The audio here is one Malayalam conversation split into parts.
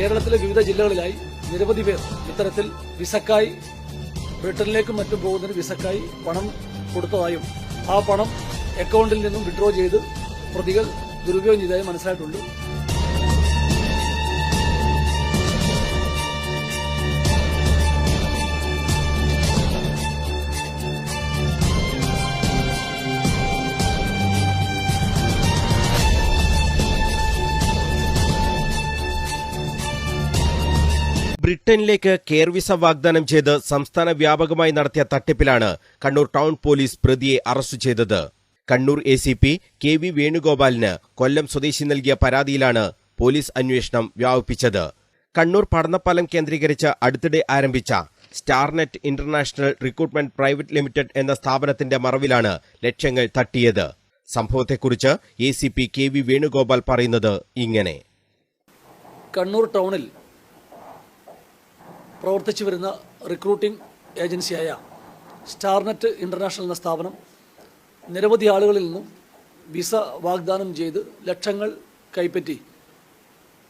കേരളത്തിലെ വിവിധ ജില്ലകളിലായി നിരവധി പേർ ഇത്തരത്തിൽ വിസക്കായി ബ്രിട്ടനിലേക്കും മറ്റും പോകുന്നതിന് വിസക്കായി പണം കൊടുത്തതായും ആ പണം അക്കൗണ്ടിൽ നിന്നും വിഡ്രോ ചെയ്ത് പ്രതികൾ ദുരുപയോഗം ചെയ്തതായും മനസ്സിലായിട്ടുണ്ട്. ബ്രിട്ടനിലേക്ക് കെയർ വിസ വാഗ്ദാനം ചെയ്ത് സംസ്ഥാന വ്യാപകമായി നടത്തിയ തട്ടിപ്പിലാണ് കണ്ണൂർ ടൗൺ പോലീസ് പ്രതിയെ അറസ്റ്റ് ചെയ്തത്. Kannur A C P K V വേണുഗോപാലിന് Kollam സ്വദേശി നൽകിയ പരാതിയിലാണ് പോലീസ് അന്വേഷണം വ്യാപിപ്പിച്ചത്. കണ്ണൂർ പഠനപ്പാലം കേന്ദ്രീകരിച്ച് അടുത്തിടെ ആരംഭിച്ച Starnet international recruitment private limited എന്ന സ്ഥാപനത്തിന്റെ മറവിലാണ് ലക്ഷ്യങ്ങൾ തട്ടിയത്. സംഭവത്തെക്കുറിച്ച് A C P K V Venugopal പറയുന്നത് ഇങ്ങനെ. കണ്ണൂർ ടൗണിൽ പ്രവർത്തിച്ചു വരുന്ന റിക്രൂട്ടിംഗ് ഏജൻസിയായ സ്റ്റാർനെറ്റ് ഇന്റർനാഷണൽ എന്ന സ്ഥാപനം നിരവധി ആളുകളിൽ നിന്നും വിസ വാഗ്ദാനം ചെയ്ത് ലക്ഷങ്ങൾ കൈപ്പറ്റി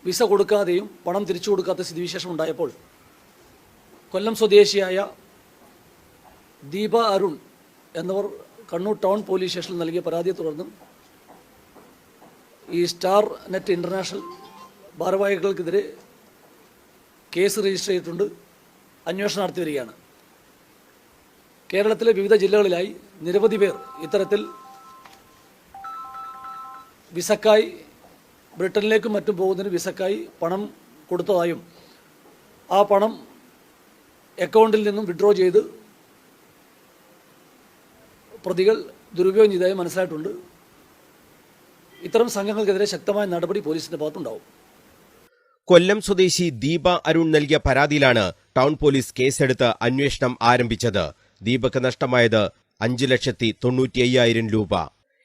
വിസ കൊടുക്കാതെയും പണം തിരിച്ചു കൊടുക്കാത്ത സ്ഥിതിവിശേഷം ഉണ്ടായപ്പോൾ കൊല്ലം സ്വദേശിയായ ദീപ അരുൺ എന്നിവർ കണ്ണൂർ ടൗൺ പോലീസ് സ്റ്റേഷനിൽ നൽകിയ പരാതിയെ തുടർന്ന് ഈ സ്റ്റാർ നെറ്റ് ഇന്റർനാഷണൽ ഭാരവാഹികൾക്കെതിരെ കേസ് രജിസ്റ്റർ ചെയ്തിട്ടുണ്ട്. അന്വേഷണം നടത്തി വരികയാണ്. കേരളത്തിലെ വിവിധ ജില്ലകളിലായി നിരവധി പേർ ഇത്തരത്തിൽ വിസക്കായി ബ്രിട്ടനിലേക്കും മറ്റും പോകുന്നതിന് വിസക്കായി പണം കൊടുത്തതായും ആ പണം അക്കൗണ്ടിൽ നിന്നും വിഡ്രോ ചെയ്ത് പ്രതികൾ ദുരുപയോഗം ചെയ്തതായി മനസ്സിലായിട്ടുണ്ട്. ഇത്തരം സംഘങ്ങൾക്കെതിരെ ശക്തമായ നടപടി പോലീസിന്റെ ഭാഗത്തുണ്ടാവും. കൊല്ലം സ്വദേശി ദീപ അരുൺ നൽകിയ പരാതിയിലാണ് ടൗൺ പോലീസ് കേസെടുത്ത് അന്വേഷണം ആരംഭിച്ചത്. ദീപക്ക് നഷ്ടമായത് അഞ്ചു ലക്ഷത്തി തൊണ്ണൂറ്റി അയ്യായിരം രൂപ.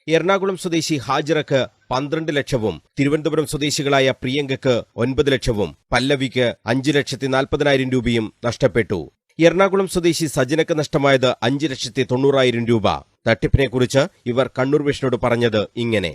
എറണാകുളം സ്വദേശി ഹാജിറക്ക് പന്ത്രണ്ട് ലക്ഷവും തിരുവനന്തപുരം സ്വദേശികളായ പ്രിയങ്കയ്ക്ക് ഒൻപത് ലക്ഷവും പല്ലവിക്ക് അഞ്ചു ലക്ഷത്തി നാൽപ്പതിനായിരം രൂപയും നഷ്ടപ്പെട്ടു. എറണാകുളം സ്വദേശി സജനക്ക് നഷ്ടമായത് അഞ്ചു ലക്ഷത്തി തൊണ്ണൂറായിരം രൂപ. തട്ടിപ്പിനെക്കുറിച്ച് ഇവർ കണ്ണൂർ വിഷ്ണുവോട് പറഞ്ഞത് ഇങ്ങനെ.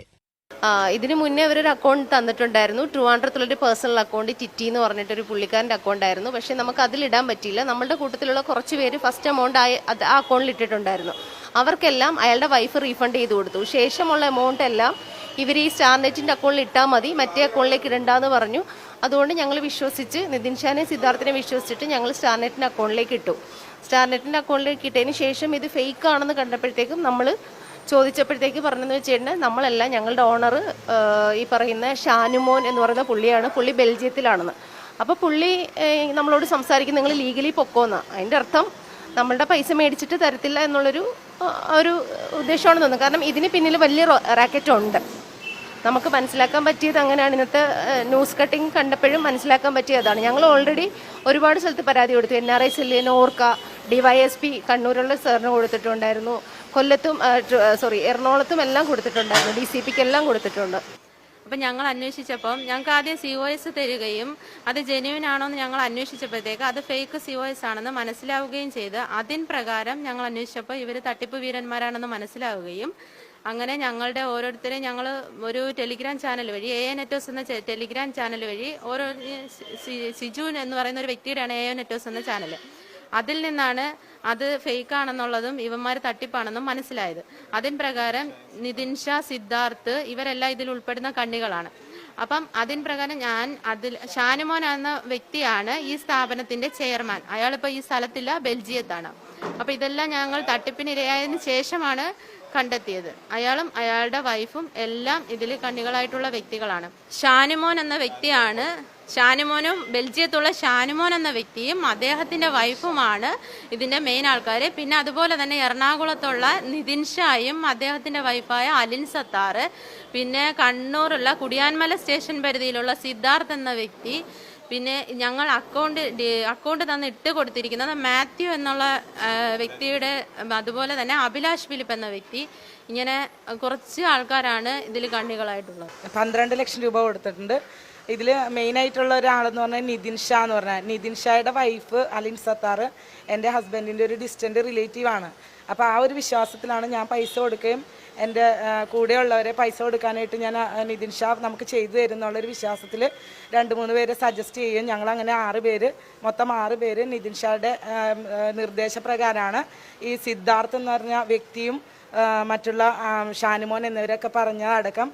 ഇതിന് മുന്നേ അവരൊരു അക്കൗണ്ട് തന്നിട്ടുണ്ടായിരുന്നു. ട്രിവാൻഡ്രത്തുള്ളൊരു പേഴ്സണൽ അക്കൗണ്ട് ടിറ്റി എന്ന് പറഞ്ഞിട്ടൊരു പുള്ളിക്കാരന്റെ അക്കൗണ്ട് ആയിരുന്നു. പക്ഷേ നമുക്ക് അതിലിടാൻ പറ്റിയില്ല. നമ്മളുടെ കൂട്ടത്തിലുള്ള കുറച്ച് പേര് ഫസ്റ്റ് എമൗണ്ട് ആയി അത് ആ അക്കൗണ്ടിൽ ഇട്ടിട്ടുണ്ടായിരുന്നു. അവർക്കെല്ലാം അയാളുടെ വൈഫ് റീഫണ്ട് ചെയ്ത് കൊടുത്തു. ശേഷമുള്ള എമൗണ്ട് എല്ലാം ഇവർ ഈ സ്റ്റാർനെറ്റിന്റെ അക്കൗണ്ടിൽ ഇട്ടാൽ മതി. മറ്റേ അക്കൗണ്ടിലേക്ക് ഇടണ്ടെന്ന് പറഞ്ഞു. അതുകൊണ്ട് ഞങ്ങൾ വിശ്വസിച്ച് നിതിൻ ഷാനെ സിദ്ധാർത്ഥിനെ വിശ്വസിച്ചിട്ട് ഞങ്ങൾ സ്റ്റാർനെറ്റിന്റെ അക്കൗണ്ടിലേക്ക് ഇട്ടു. സ്റ്റാർനെറ്റിന്റെ അക്കൗണ്ടിലേക്ക് ഇട്ടതിന് ശേഷം ഇത് ഫേക്ക് ആണെന്ന് കണ്ടപ്പോഴത്തേക്കും നമ്മൾ ചോദിച്ചപ്പോഴത്തേക്ക് പറഞ്ഞതെന്ന് വെച്ചിട്ടുണ്ടെങ്കിൽ നമ്മളല്ല ഞങ്ങളുടെ ഓണർ ഈ പറയുന്ന ഷാനുമോൻ എന്ന് പറയുന്ന പുള്ളിയാണ്. പുള്ളി ബെൽജിയത്തിലാണെന്ന്. അപ്പോൾ പുള്ളി നമ്മളോട് സംസാരിക്കും നിങ്ങൾ ലീഗലി പൊക്കോന്ന്. അതിന്റെ അർത്ഥം നമ്മളുടെ പൈസ മേടിച്ചിട്ട് തരത്തില്ല എന്നുള്ളൊരു ഒരു ഉദ്ദേശമാണ് തോന്നുന്നത്. കാരണം ഇതിന് പിന്നിൽ വലിയ റാക്കറ്റ് ഉണ്ട്. നമുക്ക് മനസ്സിലാക്കാൻ പറ്റിയത് അങ്ങനെയാണ്. ഇന്നത്തെ ന്യൂസ് കട്ടിങ് കണ്ടപ്പോഴും മനസ്സിലാക്കാൻ പറ്റിയതാണ് ഞങ്ങൾ ഓൾറെഡി ഒരുപാട് സ്ഥലത്ത് പരാതി കൊടുത്തു. എൻ ആർ ഐ സെല്ലിന് ഓർക്ക ഡിവൈഎസ്പി കണ്ണൂരുള്ള സാറിന് കൊടുത്തിട്ടുണ്ടായിരുന്നു. കൊല്ലത്തും സോറി എറണാകുളത്തും എല്ലാം കൊടുത്തിട്ടുണ്ടായിരുന്നു. ഡി സി പിക്ക് എല്ലാം കൊടുത്തിട്ടുണ്ട്. അപ്പം ഞങ്ങൾ അന്വേഷിച്ചപ്പം ഞങ്ങൾക്ക് ആദ്യം സി ഒ എസ് തരികയും അത് ജെന്യുവൻ ആണോ എന്ന് ഞങ്ങൾ അന്വേഷിച്ചപ്പോഴത്തേക്ക് അത് ഫേക്ക് സി ഒ എസ് ആണെന്ന് മനസ്സിലാവുകയും ചെയ്ത് അതിൻ പ്രകാരം ഞങ്ങൾ അന്വേഷിച്ചപ്പോൾ ഇവർ തട്ടിപ്പ് വീരന്മാരാണെന്ന് മനസ്സിലാവുകയും അങ്ങനെ ഞങ്ങളുടെ ഓരോരുത്തരെയും ഞങ്ങൾ ഒരു ടെലിഗ്രാം ചാനൽ വഴി എ എ നെറ്റോസ് എന്ന ടെലിഗ്രാം ചാനൽ വഴി ഓരോ സിജു എന്ന് പറയുന്ന ഒരു വ്യക്തിയുടെയാണ് എ എ നെറ്റോസ് എന്ന ചാനൽ അതിൽ നിന്നാണ് അത് ഫേക്ക് ആണെന്നുള്ളതും ഇവന്മാർ തട്ടിപ്പാണെന്നും മനസ്സിലായത്. അതിൻ പ്രകാരം നിതിൻ ഷാ സിദ്ധാർത്ഥ് ഇവരെല്ലാം ഇതിൽ ഉൾപ്പെടുന്ന കണ്ണികളാണ്. അപ്പം അതിൻ പ്രകാരം ഞാൻ അതിൽ ഷാനുമോൻ എന്ന വ്യക്തിയാണ് ഈ സ്ഥാപനത്തിന്റെ ചെയർമാൻ. അയാളിപ്പോൾ ഈ സ്ഥലത്തില്ല ബെൽജിയത്താണ്. അപ്പം ഇതെല്ലാം ഞങ്ങൾ തട്ടിപ്പിനിരയായതിനു ശേഷമാണ് കണ്ടെത്തിയത്. അയാളും അയാളുടെ വൈഫും എല്ലാം ഇതിൽ കണ്ണികളായിട്ടുള്ള വ്യക്തികളാണ്. ഷാനുമോൻ എന്ന വ്യക്തിയാണ് ഷാനുമോനും ബെൽജിയത്തുള്ള ഷാനുമോൻ എന്ന വ്യക്തിയും അദ്ദേഹത്തിന്റെ വൈഫുമാണ് ഇതിന്റെ മെയിൻ ആൾക്കാർ പിന്നെ അതുപോലെ തന്നെ എറണാകുളത്തുള്ള നിതിൻ ഷായും അദ്ദേഹത്തിന്റെ വൈഫായ അലിൻ സത്താർ. പിന്നെ കണ്ണൂറുള്ള കുടിയാൻമല സ്റ്റേഷൻ പരിധിയിലുള്ള സിദ്ധാർത്ഥ് എന്ന വ്യക്തി. പിന്നെ ഞങ്ങൾ അക്കൗണ്ട് അക്കൗണ്ട് തന്ന് ഇട്ട് കൊടുത്തിരിക്കുന്നത് മാത്യു എന്നുള്ള വ്യക്തിയുടെ അതുപോലെ തന്നെ അഭിലാഷ് ഫിലിപ്പ് എന്ന വ്യക്തി. ഇങ്ങനെ കുറച്ച് ആൾക്കാരാണ് ഇതിൽ കണ്ണികളായിട്ടുള്ളത്. പന്ത്രണ്ട് ലക്ഷം രൂപ കൊടുത്തിട്ടുണ്ട്. ഇതിൽ മെയിനായിട്ടുള്ള ഒരാളെന്ന് പറഞ്ഞാൽ നിതിൻ ഷാ എന്ന് പറഞ്ഞാൽ നിതിൻ ഷായുടെ വൈഫ് അലിൻ സത്താർ എന്റെ ഹസ്ബൻഡിന്റെ ഒരു ഡിസ്റ്റന്റ് റിലേറ്റീവാണ് അപ്പോൾ ആ ഒരു വിശ്വാസത്തിലാണ് ഞാൻ പൈസ കൊടുക്കുകയും എന്റെ കൂടെയുള്ളവരെ പൈസ കൊടുക്കാനായിട്ട് ഞാൻ നിതിൻ ഷാ നമുക്ക് ചെയ്തു തരുന്നുള്ളൊരു വിശ്വാസത്തിൽ രണ്ട് മൂന്ന് പേരെ സജസ്റ്റ് ചെയ്യും ഞങ്ങൾ അങ്ങനെ ആറ് പേര് മൊത്തം ആറ് പേര് നിതിൻ ഷായുടെ നിർദ്ദേശപ്രകാരമാണ് ഈ സിദ്ധാർത്ഥ് എന്ന് പറഞ്ഞ വ്യക്തിയും മറ്റുള്ള ഷാനുമോൻ എന്നിവരൊക്കെ പറഞ്ഞ അടക്കം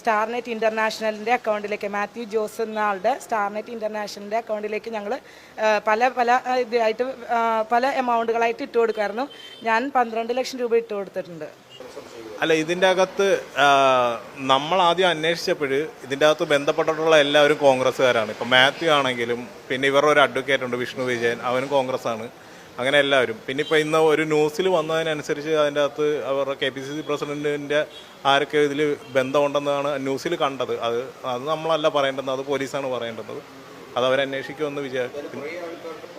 സ്റ്റാർനെറ്റ് ഇന്റർനാഷണലിന്റെ അക്കൗണ്ടിലേക്ക് മാത്യു ജോസ് എന്ന ആളുടെ സ്റ്റാർനെറ്റ് ഇന്റർനാഷണലിന്റെ അക്കൗണ്ടിലേക്ക് ഞങ്ങൾ പല പല ഇതായിട്ട് പല എമൗണ്ടുകളായിട്ട് ഇട്ട് കൊടുക്കുമായിരുന്നു ഞാൻ പന്ത്രണ്ട് ലക്ഷം രൂപ ഇട്ട് കൊടുത്തിട്ടുണ്ട്. അല്ല ഇതിന്റെ അകത്ത് നമ്മൾ ആദ്യം അന്വേഷിച്ചപ്പോൾ ഇതിന്റെ അകത്ത് ബന്ധപ്പെട്ടിട്ടുള്ള എല്ലാവരും കോൺഗ്രസ്സുകാരാണ്. ഇപ്പം മാത്യു ആണെങ്കിലും പിന്നെ ഇവരുടെ ഒരു അഡ്വക്കേറ്റ് ഉണ്ട് വിഷ്ണു വിജയൻ. അവനും കോൺഗ്രസ് ആണ് അങ്ങനെ എല്ലാവരും. പിന്നെ ഇപ്പോൾ ഇന്ന് ഒരു ന്യൂസിൽ വന്നതിനനുസരിച്ച് അതിന്റെ അകത്ത് അവരുടെ കെ പി സി സി പ്രസിഡന്റിന്റെ ആരൊക്കെ ഇതിൽ ബന്ധമുണ്ടെന്നാണ് ന്യൂസിൽ കണ്ടത്. അത് അത് നമ്മളല്ല പറയേണ്ടത് അത് പോലീസാണ് പറയേണ്ടത് അത് അവരന്വേഷിക്കുമെന്ന് വിചാരിക്കുന്നു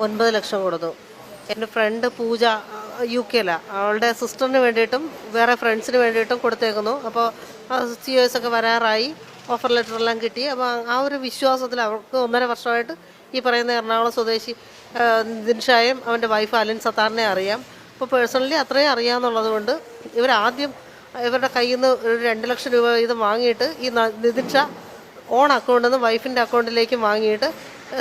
ഒൻപത് ലക്ഷം കൊടുത്തു. എന്റെ ഫ്രണ്ട് പൂജ യു കെയിലാണ് അവളുടെ സിസ്റ്ററിന് വേണ്ടിയിട്ടും വേറെ ഫ്രണ്ട്സിന് വേണ്ടിയിട്ടും കൊടുത്തേക്കുന്നു. അപ്പോൾ സി ഒക്കെ വരാറായി. ഓഫർ ലെറ്റർ എല്ലാം കിട്ടി. അപ്പോൾ ആ ഒരു വിശ്വാസത്തിൽ അവർക്ക് ഒന്നര വർഷമായിട്ട് ഈ പറയുന്ന എറണാകുളം സ്വദേശി ദിൻഷായും അവന്റെ വൈഫ് അലിൻ സത്താറിനെ അറിയാം. അപ്പോൾ പേഴ്സണലി അത്രയും അറിയാമെന്നുള്ളത് കൊണ്ട് ഇവരാദ്യം ഇവരുടെ കയ്യിൽ നിന്ന് ഒരു രണ്ട് ലക്ഷം രൂപ ഇത് വാങ്ങിയിട്ട് ഈ നിതിൻ ഷാ ഓൺ അക്കൗണ്ടിൽ നിന്ന് വൈഫിന്റെ അക്കൗണ്ടിലേക്ക് വാങ്ങിയിട്ട്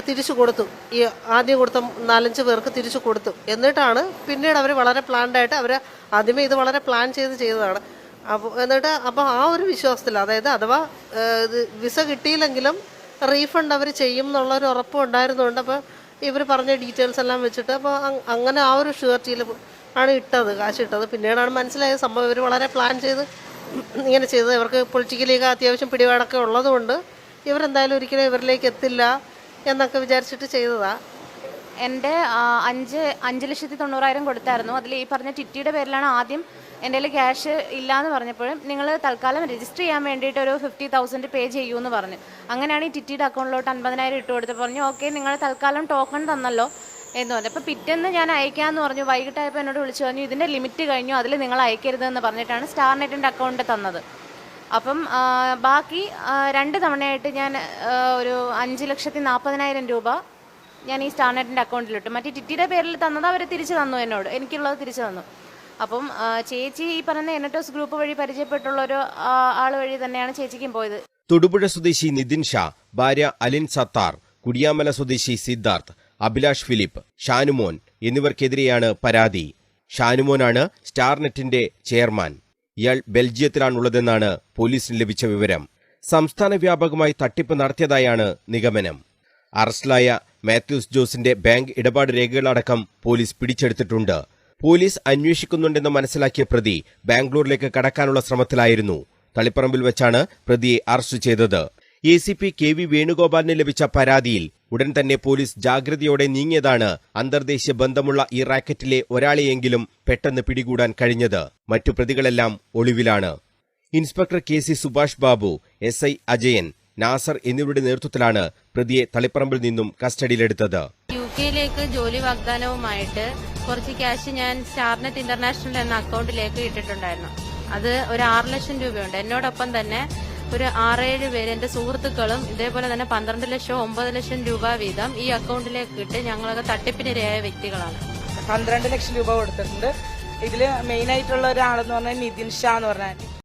തിരിച്ചു കൊടുത്തു. ഈ ആദ്യം കൊടുത്ത നാലഞ്ച് പേർക്ക് തിരിച്ചു കൊടുത്തു. എന്നിട്ടാണ് പിന്നീട് അവർ വളരെ പ്ലാൻഡായിട്ട് അവർ ആദ്യമേ ഇത് വളരെ പ്ലാൻ ചെയ്ത് ചെയ്തതാണ്. അപ്പോൾ എന്നിട്ട് അപ്പോൾ ആ ഒരു വിശ്വാസത്തിൽ അതായത് അഥവാ വിസ കിട്ടിയില്ലെങ്കിലും റീഫണ്ട് അവർ ചെയ്യും എന്നുള്ളൊരു ഉറപ്പ് ഉണ്ടായിരുന്നുകൊണ്ട് അപ്പോൾ ഇവർ പറഞ്ഞ ഡീറ്റെയിൽസ് എല്ലാം വെച്ചിട്ട് അപ്പോൾ അങ്ങനെ ആ ഒരു ഷുവർട്ടിയിൽ ആണ് ഇട്ടത് കാശ് ഇട്ടത്. പിന്നീടാണ് മനസ്സിലായത് സംഭവം ഇവർ വളരെ പ്ലാൻ ചെയ്ത് ഇങ്ങനെ ചെയ്തത് ഇവർക്ക് പൊളിറ്റിക്കലിയൊക്കെ അത്യാവശ്യം പിടിപാടൊക്കെ ഉള്ളതുകൊണ്ട് ഇവരെന്തായാലും ഒരിക്കലും ഇവരിലേക്ക് എത്തില്ല എന്നൊക്കെ വിചാരിച്ചിട്ട് ചെയ്തതാണ് എന്റെ അഞ്ച് അഞ്ച് ലക്ഷത്തി തൊണ്ണൂറായിരം കൊടുത്തായിരുന്നു. അതിൽ ഈ പറഞ്ഞ ടിറ്റിയുടെ പേരിലാണ് ആദ്യം എന്റെ കയ്യിൽ ക്യാഷ് ഇല്ലയെന്ന് പറഞ്ഞപ്പോഴും നിങ്ങൾ തൽക്കാലം രജിസ്റ്റർ ചെയ്യാൻ വേണ്ടിയിട്ട് ഒരു ഫിഫ്റ്റി തൗസൻഡ് പേ ചെയ്യൂ എന്ന് പറഞ്ഞു. അങ്ങനെയാണ് ഈ ടിറ്റിയുടെ അക്കൗണ്ടിലോട്ട് അൻപതിനായിരം ഇട്ട് കൊടുത്ത് പറഞ്ഞു ഓക്കെ നിങ്ങൾ തൽക്കാലം ടോക്കൺ തന്നല്ലോ എന്ന് പറഞ്ഞു. അപ്പോൾ പിറ്റേന്ന് ഞാൻ അയക്കാമെന്ന് പറഞ്ഞു. വൈകിട്ടായപ്പോൾ എന്നോട് വിളിച്ചു പറഞ്ഞു ഇതിന്റെ ലിമിറ്റ് കഴിഞ്ഞു അതിൽ നിങ്ങൾ അയക്കരുതെന്ന് പറഞ്ഞിട്ടാണ് സ്റ്റാർ നെറ്റിന്റെ അക്കൗണ്ട് തന്നത്. അപ്പം ബാക്കി രണ്ട് തവണയായിട്ട് ഞാൻ ഒരു അഞ്ച് ലക്ഷത്തി നാൽപ്പതിനായിരം രൂപ ഞാൻ ഈ സ്റ്റാർനെറ്റിന്റെ അക്കൗണ്ടിലിട്ടു മറ്റേ ടിറ്റിയുടെ പേരിൽ തന്നത് അവർ തിരിച്ചു തന്നു എന്നോട്. എനിക്കുള്ളത് തിരിച്ചു തന്നു. അപ്പം ചേച്ചി ഈ പറയുന്ന എനറ്റോസ് ഗ്രൂപ്പ് വഴി പരിചയപ്പെട്ടുള്ള ഒരു ആൾ വഴി തന്നെയാണ് ചേച്ചിക്കും പോയത്. തൊടുപുഴ സ്വദേശി നിതിൻ ഷാ ഭാര്യ അലിൻ സത്താർ കുടിയാമല സ്വദേശി സിദ്ധാർത്ഥ് അഭിലാഷ് ഫിലിപ്പ് ഷാനുമോൻ എന്നിവർക്കെതിരെയാണ് പരാതി. ഷാനുമോനാണ് സ്റ്റാർനെറ്റിന്റെ ചെയർമാൻ. ഇയാൾ ബെൽജിയത്തിലാണുള്ളതെന്നാണ് പോലീസിന് ലഭിച്ച വിവരം. സംസ്ഥാന വ്യാപകമായി തട്ടിപ്പ് നടത്തിയതായാണ് നിഗമനം. അറസ്റ്റിലായ മാത്യൂസ് ജോസിന്റെ ബാങ്ക് ഇടപാട് രേഖകളടക്കം പോലീസ് പിടിച്ചെടുത്തിട്ടുണ്ട്. പോലീസ് അന്വേഷിക്കുന്നുണ്ടെന്ന് മനസ്സിലാക്കിയ പ്രതി ബാംഗ്ലൂരിലേക്ക് കടക്കാനുള്ള ശ്രമത്തിലായിരുന്നു. തളിപ്പറമ്പിൽ വെച്ചാണ് പ്രതിയെ അറസ്റ്റ് ചെയ്തത്. A C P K V വേണുഗോപാലിന് ലഭിച്ച പരാതിയിൽ ഉടൻ തന്നെ പോലീസ് ജാഗ്രതയോടെ നീങ്ങിയതാണ് അന്തർദേശീയ ബന്ധമുള്ള ഈ റാക്കറ്റിലെ ഒരാളെയെങ്കിലും പെട്ടെന്ന് പിടികൂടാൻ കഴിഞ്ഞത്. മറ്റു പ്രതികളെല്ലാം ഒളിവിലാണ്. Inspector K C Subhash Babu S I Ajayan Nasar എന്നിവരുടെ നേതൃത്വത്തിലാണ് പ്രതിയെ തളിപ്പറമ്പിൽ നിന്നും കസ്റ്റഡിയിലെടുത്തത്. യു കെയിലേക്ക് ജോലി വാഗ്ദാനവുമായിട്ട് കുറച്ച് ക്യാഷ് ഞാൻ സ്റ്റാർനെറ്റ് ഇന്റർനാഷണൽ എന്ന അക്കൗണ്ടിലേക്ക് ഇട്ടിട്ടുണ്ടായിരുന്നു. അത് ഒരു ആറ് ലക്ഷം രൂപയുണ്ട്. എന്നോടൊപ്പം തന്നെ ഒരു ആറേഴ് പേര് എന്റെ സുഹൃത്തുക്കളും ഇതേപോലെ തന്നെ പന്ത്രണ്ട് ലക്ഷം ഒമ്പത് ലക്ഷം രൂപ വീതം ഈ അക്കൗണ്ടിലേക്ക് ഇട്ട് ഞങ്ങളൊക്കെ തട്ടിപ്പിനിരയായ വ്യക്തികളാണ്. പന്ത്രണ്ട് ലക്ഷം രൂപ കൊടുത്തിട്ടുണ്ട്. ഇതിൽ മെയിനായിട്ടുള്ള ഒരാളെന്ന് പറഞ്ഞാൽ നിതിൻ ഷാ എന്ന് പറഞ്ഞാൽ